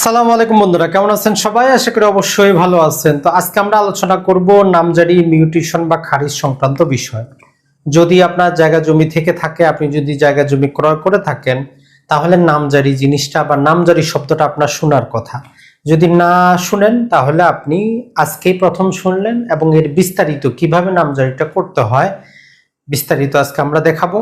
আসসালামু আলাইকুম বন্ধুরা, কেমন আছেন সবাই? আশা করি অবশ্যই ভালো আছেন। তো আজকে আমরা আলোচনা করব নামজারি মিউটেশন বা খারিজ সংক্রান্ত বিষয়। যদি আপনার জায়গা জমি থেকে থাকে, আপনি যদি জায়গা জমি ক্রয় করে থাকেন, তাহলে নামজারি জিনিসটা বা নামজারি শব্দটা আপনার শোনার কথা। যদি না শুনেন, তাহলে আপনি আজকেই প্রথম শুনলেন এবং এর বিস্তারিত কীভাবে নামজারিটা করতে হয়, বিস্তারিত আজকে আমরা দেখাবো।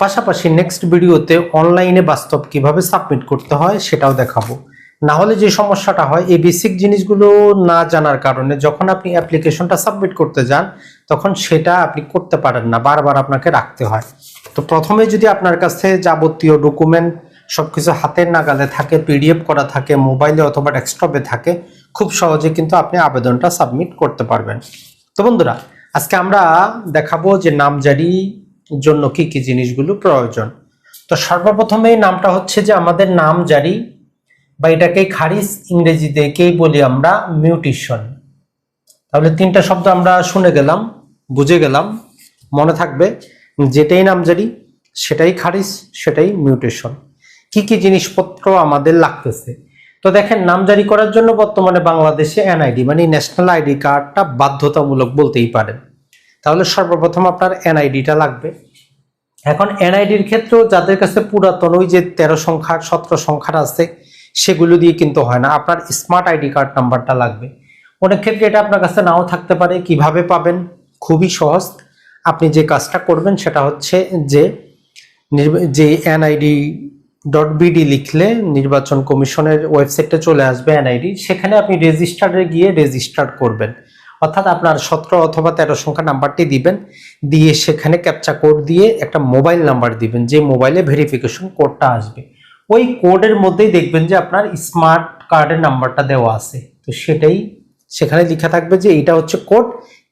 পাশাপাশি নেক্সট ভিডিওতে অনলাইনে বাস্তব কীভাবে সাবমিট করতে হয়, সেটাও দেখাবো। না হলে যে সমস্যাটা হয়, এই বেসিক জিনিসগুলো না জানার কারণে যখন আপনি অ্যাপ্লিকেশনটা সাবমিট করতে যান, তখন সেটা আপনি করতে পারেন না, বারবার আপনাকে রাখতে হয়। তো প্রথমে যদি আপনার কাছে যাবতীয় ডকুমেন্ট সবকিছু হাতের নাগালে থাকে পিডিএফ করা থাকে মোবাইলে অথবা ডেস্কটপে থাকে, খুব সহজে কিন্তু আপনি আবেদনটা সাবমিট করতে পারবেন। তো বন্ধুরা, আজকে আমরা দেখাবো যে নামজারি জন্য কি কি জিনিসগুলো প্রয়োজন। তো সর্বপ্রথমে নামটা হচ্ছে যে আমাদের নাম জারি বা এটাকে খারিজ ইংরেজিতে কেই বলি আমরা? মিউটিশন। তাহলে তিনটা শব্দ আমরা শুনে গেলাম, বুঝে গেলাম, মনে থাকবে যেটাই নামজারি সেটাই খারিজ, সেটাই মিউটেশন। কি কি জিনিসপত্র আমাদের লাগতেছে? তো দেখেন নামজারি করার জন্য বর্তমানে বাংলাদেশে এনআইডি মানে ন্যাশনাল আইডি কার্ডটা বাধ্যতামূলক বলতেই পারেন। তাহলে সর্বপ্রথম আপনার এনআইডিটা লাগবে। এখন এনআইডির ক্ষেত্রেও যাদের কাছে পুরাতন, ওই যে তেরো সংখ্যার, সতেরো সংখ্যার আছে সেগুলো দিয়ে কিন্তু হয় না। আপনার স্মার্ট আইডি কার্ড নাম্বারটা লাগবে। অনেক ক্ষেত্রে এটা আপনার কাছে নাও থাকতে পারে। কীভাবে পাবেন? খুবই সহজ। আপনি যে কাজটা করবেন সেটা হচ্ছে যে যে এনআইডি ডট বিডি লিখলে নির্বাচন কমিশনের ওয়েবসাইটে চলে আসবে এনআইডি সেখানে আপনি রেজিস্টারে গিয়ে রেজিস্টার করবেন। অর্থাৎ আপনার সতেরো অথবা তেরো সংখ্যা নাম্বারটি দিবেন। দিয়ে সেখানে ক্যাপচা কোড দিয়ে একটা মোবাইল নাম্বার দিবেন। যে মোবাইলে ভেরিফিকেশন কোডটা আসবে। ওই কোডের মধ্যেই দেখবেন যে আপনার স্মার্ট কার্ডের নাম্বারটা দেওয়া আছে। তো সেটাই সেখানে লেখা থাকবে যে এটা হচ্ছে কোড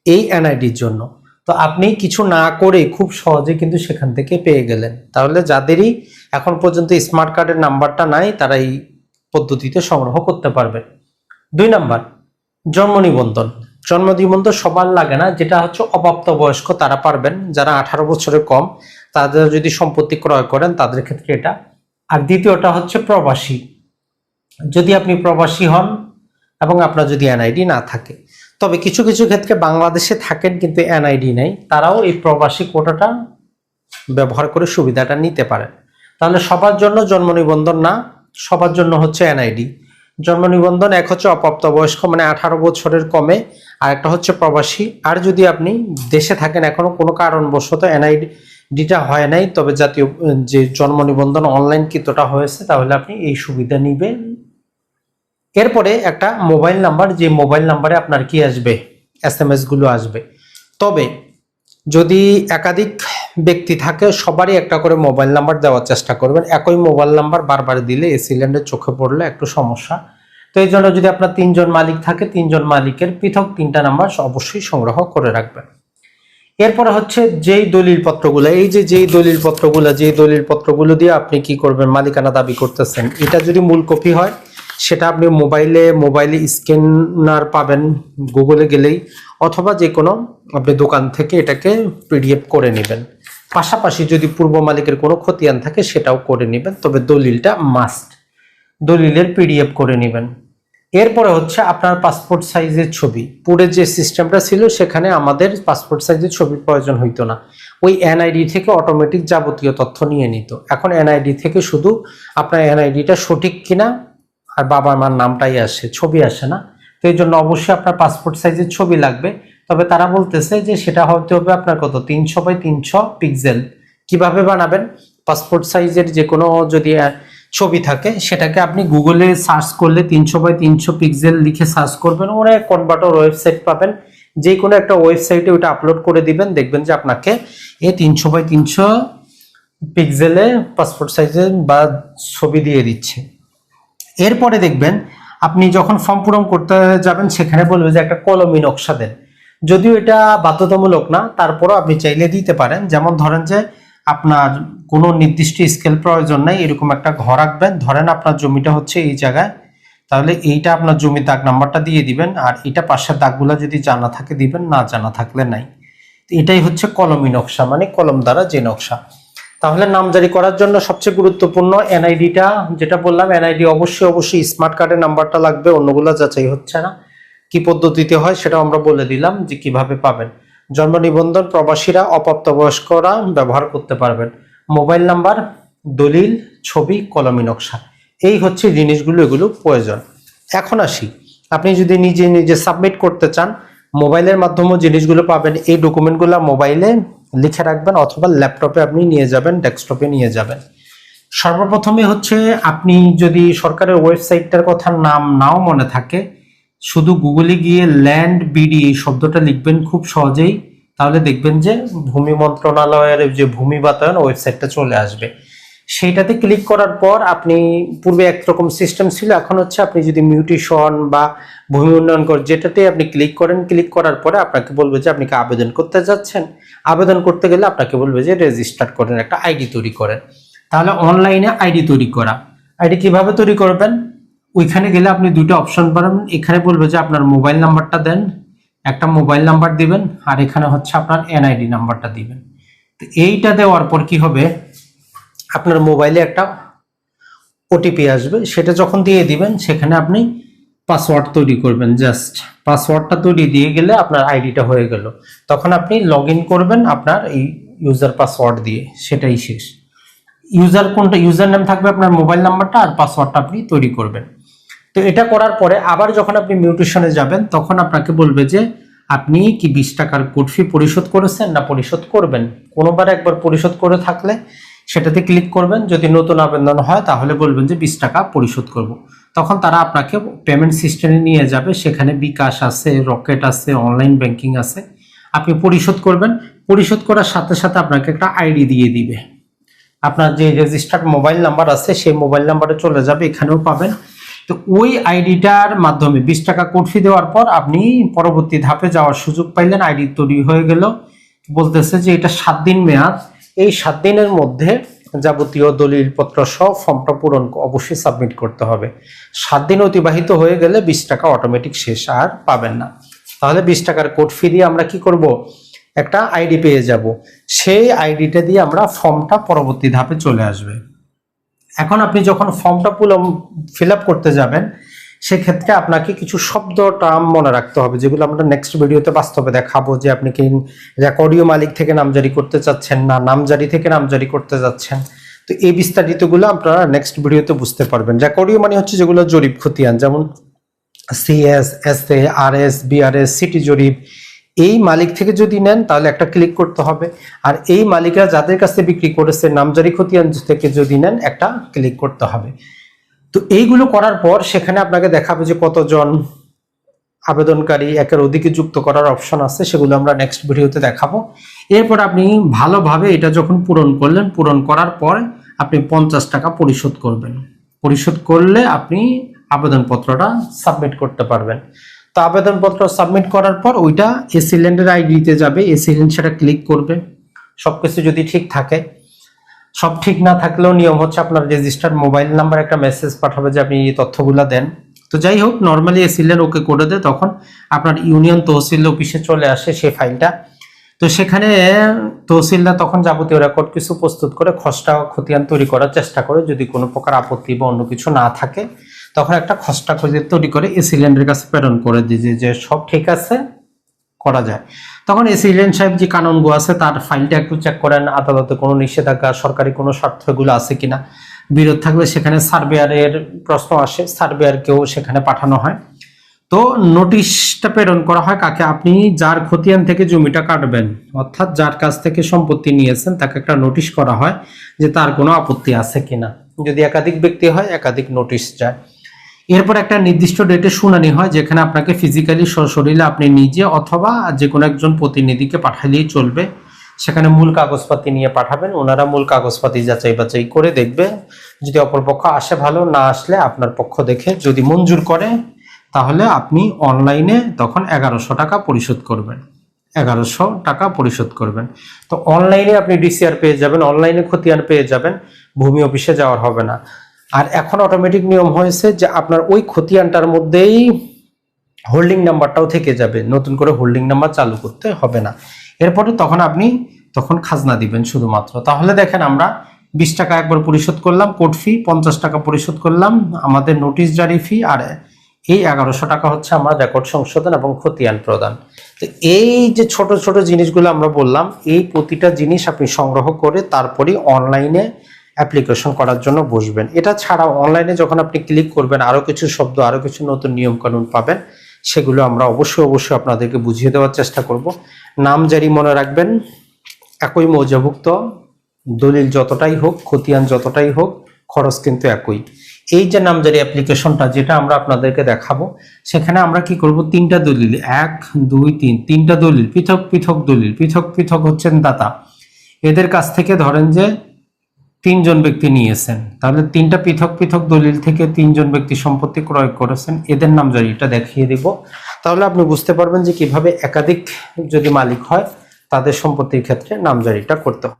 এই এনআইডির জন্য। তো আপনি কিছু না করে খুব সহজে কিন্তু সেখান থেকে পেয়ে গেলেন। তাহলে যাদেরই এখন পর্যন্ত স্মার্ট কার্ডের নাম্বারটা নাই, তারা এই পদ্ধতিতে সংগ্রহ করতে পারবে দুই নাম্বার, জন্ম নিবন্ধন। জন্ম নিবন্ধন সবার লাগে না, যেটা হচ্ছে অপ্রাপ্ত বয়স্ক তারা পারবেন। যারা আঠারো বছরের কম, তাদের যদি সম্পত্তি ক্রয় করেন, তাদের ক্ষেত্রে এটা আর দ্বিতীয়টা হচ্ছে প্রবাসী। যদি আপনি প্রবাসী হন এবং আপনার যদি এনআইডি না থাকে, তবে কিছু কিছু ক্ষেত্রে বাংলাদেশে থাকেন কিন্তু এনআইডি নেই, তারাও এই প্রবাসী কোটাটা ব্যবহার করে সুবিধাটা নিতে পারেন। তাহলে সবার জন্য জন্ম নিবন্ধন না, সবার জন্য হচ্ছে এনআইডি। জন্ম নিবন্ধন এক হচ্ছে অপ্রাপ্তবয়স্ক মানে আঠারো বছরের কমে, আর একটা হচ্ছে প্রবাসী। আর যদি আপনি দেশে থাকেন এখনও, কোনো কারণবশত এনআইডিটা হয় নাই, তবে জাতীয়, যে জন্ম নিবন্ধন অনলাইন কিতটা হয়েছে, তাহলে আপনি এই সুবিধা নেবেন। এরপরে একটা মোবাইল নাম্বার যে মোবাইল নাম্বারে আপনার কি আসবে? এস এম এসগুলো আসবে। তবে যদি একাধিক ব্যক্তি থাকে, সবারই একটা করে মোবাইল নাম্বার দেওয়ার চেষ্টা করবেন। একই মোবাইল নাম্বার বারবার দিলে এই সিলিন্ডার চোখে পড়লে একটু সমস্যা। তো এই জন্য যদি আপনার তিনজন মালিক থাকে, তিনজন মালিকের পৃথক তিনটা নাম্বার অবশ্যই সংগ্রহ করে রাখবেন। এরপরে হচ্ছে যেই দলিল পত্রগুলো এই যে যেই দলিল পত্রগুলো যেই দলিল পত্রগুলো দিয়ে আপনি কি করবেন, মালিকানা দাবি করতেছেন, এটা যদি মূল কপি হয়, সেটা আপনি মোবাইলে মোবাইলে স্ক্যানার পাবেন গুগলে গেলেই, অথবা যে কোনো আপনি দোকান থেকে এটাকে পিডিএফ করে নেবেন। পাশাপাশি যদি পূর্ব মালিকের কোনো খতিয়ান থাকে, সেটাও করে নেবেন, তবে দলিলটা মাস্ট দলিলের পিডিএফ করে নেবেন। এরপরে হচ্ছে আপনার পাসপোর্ট সাইজের ছবি। পুরে যে সিস্টেমটা ছিল, সেখানে আমাদের পাসপোর্ট সাইজের ছবির প্রয়োজন হইতো না। ওই এনআইডি থেকে অটোমেটিক যাবতীয় তথ্য নিয়ে নিত। এখন এনআইডি থেকে শুধু আপনার এনআইডিটা সঠিক কিনা আর বাবা মার নামটাই আসে, ছবি আসে না। তো এই জন্য অবশ্যই আপনার পাসপোর্ট সাইজের ছবি লাগবে। তবে তারা বলতেছে যে সেটা হতে হবে আপনার কত? তিনশো বাই তিনশো পিক্সেল কীভাবে বানাবেন? পাসপোর্ট সাইজের যে কোনো যদি ছবি থাকে, সেটাকে আপনি গুগলে সার্চ করলে তিনশো বাই তিনশো পিক্সেল লিখে সার্চ করবেন অনেক কনভার্টার ওয়েবসাইট পাবেন। যে কোনো একটা ওয়েবসাইটে ওটা আপলোড করে দিবেন, দেখবেন যে আপনাকে এই তিনশো বাই তিনশো পিক্সেলে পাসপোর্ট সাইজের বা ছবি দিয়ে দিচ্ছে। এরপরে দেখবেন, আপনি যখন ফর্ম পূরণ করতে যাবেন, সেখানে বলবে যে একটা কলমি নকশা দেন। যদিও এটা বাধ্যতামূলক না, তারপরও আপনি চাইলে দিতে পারেন। যেমন ধরেন যে আপনার কোনো নির্দিষ্ট স্কেল প্রয়োজন নাই, এরকম একটা ঘর রাখবেন। ধরেন আপনার জমিটা হচ্ছে এই জায়গায়, তাহলে এইটা আপনার জমি দাগ নাম্বারটা দিয়ে দিবেন, আর এটা পাশের দাগগুলো যদি জানা থাকে দিবেন, না জানা থাকলে নাই। এটাই হচ্ছে কলমি নকশা মানে কলম দ্বারা যে নকশা। তাহলে নামজারি করার জন্য সবচেয়ে গুরুত্বপূর্ণ এনআইডিটা, যেটা বললাম, এনআইডি অবশ্যই অবশ্যই স্মার্ট কার্ডের নাম্বারটা লাগবে, অন্যগুলো যাচাই হচ্ছে না। কি পদ্ধতিতে হয় সেটা আমরা বলে দিলাম যে কীভাবে পাবেন। জন্ম নিবন্ধন প্রবাসীরা অপ্রাপ্তবয়স্করা ব্যবহার করতে পারবেন। মোবাইল নাম্বার, দলিল, ছবি, কলমি নকশা। এই হচ্ছে জিনিসগুলো, এগুলো প্রয়োজন। এখন আসি। আপনি যদি নিজে নিজে সাবমিট করতে চান, মোবাইলের মাধ্যমে জিনিসগুলো পাবেন। এই ডকুমেন্টগুলো মোবাইলে লিখে রাখবেন অথবা ল্যাপটপে আপনি নিয়ে যাবেন ডেস্কটপে নিয়ে যাবেন। সর্বপ্রথমে হচ্ছে, আপনি যদি সরকারের ওয়েবসাইটটার কথা নাম নাও মনে থাকে শুধু গুগলে গিয়ে ল্যান্ড বিডি এই শব্দটা লিখবেন খুব সহজেই, তাহলে দেখবেন যে ভূমি মন্ত্রণালয়ের যে ভূমি বাতায়ন ওয়েবসাইটটা চলে আসবে। সেইটাতে ক্লিক করার পর আপনি, পূর্বে একরকম সিস্টেম ছিল, এখন হচ্ছে আপনি যদি মিউটেশন বা ভূমি উন্নয়ন কর, যেটাতে আপনি ক্লিক করেন, ক্লিক করার পরে আপনাকে বলবে যে আপনি কি আবেদন করতে যাচ্ছেন। আবেদন করতে গেলে আপনাকে বলবে যে রেজিস্টার করেন, একটা আইডি তৈরি করেন। তাহলে অনলাইনে আইডি তৈরি করা। আইডি কীভাবে তৈরি করবেন? ওইখানে গেলে আপনি দুটো অপশন পাবেন। এখানে বলবে যে আপনার মোবাইল নাম্বারটা দেন, একটা মোবাইল নাম্বার দিবেন, আর এখানে হচ্ছে আপনার এনআইডি নাম্বারটা দিবেন। তো এইটা দেওয়ার পর কি হবে? আপনার মোবাইলে একটা ওটিপি আসবে, সেটা যখন দিয়ে দিবেন, সেখানে আপনি পাসওয়ার্ড তৈরি করবেন জাস্ট পাসওয়ার্ডটা তৈরি দিয়ে গেলে আপনার আইডিটা হয়ে গেল। তখন আপনি লগ করবেন আপনার এই ইউজার পাসওয়ার্ড দিয়ে, সেটাই শেষ। ইউজার কোনটা ইউজার নেম থাকবে আপনার মোবাইল নাম্বারটা আর পাসওয়ার্ডটা আপনি তৈরি করবেন। তো এটা করার পরে আবার যখন আপনি মিউটেশনে যাবেন, তখন আপনাকে বলবে যে, আপনি কি বিশ টাকার কোড ফি পরিশোধ করেছেন না পরিশোধ করবেন? কোনোবার একবার পরিশোধ করে থাকলে সেটাতে ক্লিক করবেন। যদি নতুন আবেদন হয়, তাহলে বলবেন যে, বিশ টাকা পরিশোধ করব। তখন তারা আপনাকে পেমেন্ট সিস্টেমে নিয়ে যাবে। সেখানে বিকাশ আছে, রকেট আছে অনলাইন ব্যাংকিং আছে। আপনি পরিশোধ করবেন। পরিশোধ করার সাথে সাথে আপনাকে একটা আইডি দিয়ে দিবে। আপনার যে রেজিস্টার্ড মোবাইল নাম্বার আছে, সেই মোবাইল নাম্বারে চলে যাবে। এখানেও পাবেন। তো ওই আইডিটার মাধ্যমে বিশ টাকা কোড ফি দেওয়ার পর আপনি পরবর্তী ধাপে যাওয়ার সুযোগ পাইলেন আইডি তৈরি হয়ে গেল। বলতেছে যে এটা সাত দিন মেয়াদ। এই সাত দিনের মধ্যে যাবতীয় দলিলপত্র সহ ফর্মটা পূরণ অবশ্যই সাবমিট করতে হবে। সাত দিন অতিবাহিত হয়ে গেলে বিশ টাকা অটোমেটিক শেষ আর পাবেন না। তাহলে বিশ টাকার কোড ফি দিয়ে আমরা কি করব? একটা আইডি পেয়ে যাব। সেই আইডিটা দিয়ে আমরা ফর্মটা পরবর্তী ধাপে চলে আসবে। এখন আপনি যখন ফর্মটা ফিল আপ করতে যাবেন, সেক্ষেত্রে আপনাকে কিছু শব্দ টার্ম মনে রাখতে হবে, যেগুলো আমরা নেক্সট ভিডিওতে বাস্তবে দেখাবো, যে আপনি কি রেকর্ডিও মালিক থেকে নামজারি করতে চাচ্ছেন না, নামজারি থেকে নামজারি করতে যাচ্ছেন। তো এই বিস্তারিতগুলো আপনারা নেক্সট ভিডিওতে বুঝতে পারবেন। রেকর্ডিও মানে হচ্ছে যেগুলো জরিপ খতিয়ান, যেমন CS S A R S BRS city জরিপ এই মালিক থেকে যদি নেন, তাহলে একটা ক্লিক করতে হবে। আর এই মালিকরা যাদের কাছে বিক্রি করেছে, নামজারি খতিয়ান থেকে যদি নেন, একটা ক্লিক করতে হবে। তো এইগুলো করার পর সেখানে আপনাকে দেখাবে যে কতজন আবেদনকারী একের অধিকে যুক্ত করার অপশন আছে, সেগুলো আমরা নেক্সট ভিডিওতে দেখাবো। এরপর আপনি ভালোভাবে এটা যখন পূরণ করলেন, পূরণ করার পর আপনি পঞ্চাশ টাকা পরিশোধ করবেন। পরিশোধ করলে আপনি আবেদনপত্রটা সাবমিট করতে পারবেন। তো আবেদনপত্র সাবমিট করার পর ওইটা এ সিলিন্ডার আইডিতে যাবে। এ সিলিন্ডার সেটা ক্লিক করবে। সব কিছু যদি ঠিক থাকে। সব ঠিক না থাকলেও নিয়ম হচ্ছে আপনার রেজিস্টার মোবাইল নাম্বার একটা মেসেজ পাঠাবে যে আপনি এই তথ্যগুলো দেন। তো যাই হোক নর্মালি এ সিলের ওকে করে দেয়। তখন আপনার ইউনিয়ন তহসিল অফিসে চলে আসে সেই ফাইলটা তো সেখানে তহসিলদার তখন যাবতীয় রেকর্ড কিছু প্রস্তুত করে খসড়া, খতিয়ান তৈরি করার চেষ্টা করে। যদি কোনো প্রকার আপত্তি বা অন্য কিছু না থাকে তখন একটা খসড়া খতিয়ান তৈরি করে এ সিলিন্ডারের কাছে প্রেরণ করে দিয়ে যে সব ঠিক আছে, করা যায়। তখন এসি ইলেন সাহেব যে কানুনগো আছে, তার ফাইলটা একটু চেক করেন, আদালতে কোনো নিষেধাজ্ঞা, সরকারি কোনো স্বার্থ এগুলো আছে কিনা। বিরোধ থাকলে সেখানে সার্ভেয়ারের প্রশ্ন আসে, সার্ভেয়ারকেও সেখানে পাঠানো হয়। তো নোটিশটা প্রেরণ করা হয় কাকে? আপনি যার খতিয়ান থেকে জমিটা কাটবেন, অর্থাৎ যার কাছ থেকে সম্পত্তি নিয়েছেন, তাকে একটা নোটিশ করা হয় যে তার কোনো আপত্তি আছে কিনা। যদি একাধিক ব্যক্তি হয়, একাধিক নোটিশ যায়। এরপর একটা নির্দিষ্ট ডেটে শুনানি হয়, যেখানে আপনাকে ফিজিক্যালি সশরীরে আপনি নিজে অথবা যে কোনো একজন প্রতিনিধিকে পাঠালেই চলবে। সেখানে মূল কাগজপাতি নিয়ে পাঠাবেন, ওনারা মূল কাগজপাতি যাচাই বাছাই করে দেখবে যদি অপরপক্ষ আসে ভালো, না আসলে আপনার পক্ষ দেখে যদি মঞ্জুর করে, তাহলে আপনি অনলাইনে তখন এগারোশো টাকা পরিশোধ করবেন। এগারোশো টাকা পরিশোধ করবেন। তো অনলাইনে আপনি ডিসিআর পেয়ে যাবেন অনলাইনে খতিয়ান পেয়ে যাবেন, ভূমি অফিসে যাওয়ার হবে না। আর এখন অটোমেটিক নিয়ম হয়েছে যে আপনার ওই খতিয়ানটার মধ্যেই হোল্ডিং নাম্বারটাও থেকে যাবে। নতুন করে হোল্ডিং নাম্বার চালু করতে হবে না। এরপরে তখন আপনি, তখন খাজনা দিবেন শুধুমাত্র। তাহলে দেখেন আমরা বিশ টাকা একবার পরিশোধ করলাম কোর্ট ফি পঞ্চাশ টাকা পরিশোধ করলাম, আমাদের নোটিশ জারি ফি আর এই এগারোশো টাকা হচ্ছে আমার রেকর্ড সংশোধন এবং খতিয়ান প্রদান। তো এই যে ছোট ছোট জিনিসগুলো আমরা বললাম, এই প্রতিটা জিনিস আপনি সংগ্রহ করে তারপরে অনলাইনে অ্যাপ্লিকেশন করার জন্য বসবেন। এটা ছাড়া অনলাইনে যখন আপনি ক্লিক করবেন আরও কিছু শব্দ আরও কিছু নতুন নিয়মকানুন পাবেন, সেগুলো আমরা অবশ্যই অবশ্যই আপনাদেরকে বুঝিয়ে দেওয়ার চেষ্টা করব। নাম জারি মনে রাখবেন, একই মৌজাভুক্ত, দলিল যতটাই হোক, খতিয়ান যতটাই হোক, খরচ কিন্তু একই। এই যে নামজারি অ্যাপ্লিকেশনটা যেটা আমরা আপনাদেরকে দেখাবো, সেখানে আমরা কি করব? তিনটা দলিল, এক, দুই, তিন, তিনটা দলিল, পৃথক পৃথক দলিল, পৃথক পৃথক হচ্ছেন দাতা। এদের কাছ থেকে ধরেন যে তিনজন ব্যক্তি নিয়েছেন। তাহলে তিনটা পৃথক পৃথক দলিল থেকে তিনজন ব্যক্তি সম্পত্তি ক্রয় করেছেন, এদের নামজারিটা দেখিয়ে দিব। তাহলে আপনি বুঝতে পারবেন যে কীভাবে একাধিক যদি মালিক হয়, তাদের সম্পত্তির ক্ষেত্রে নামজারিটা করতে হয়।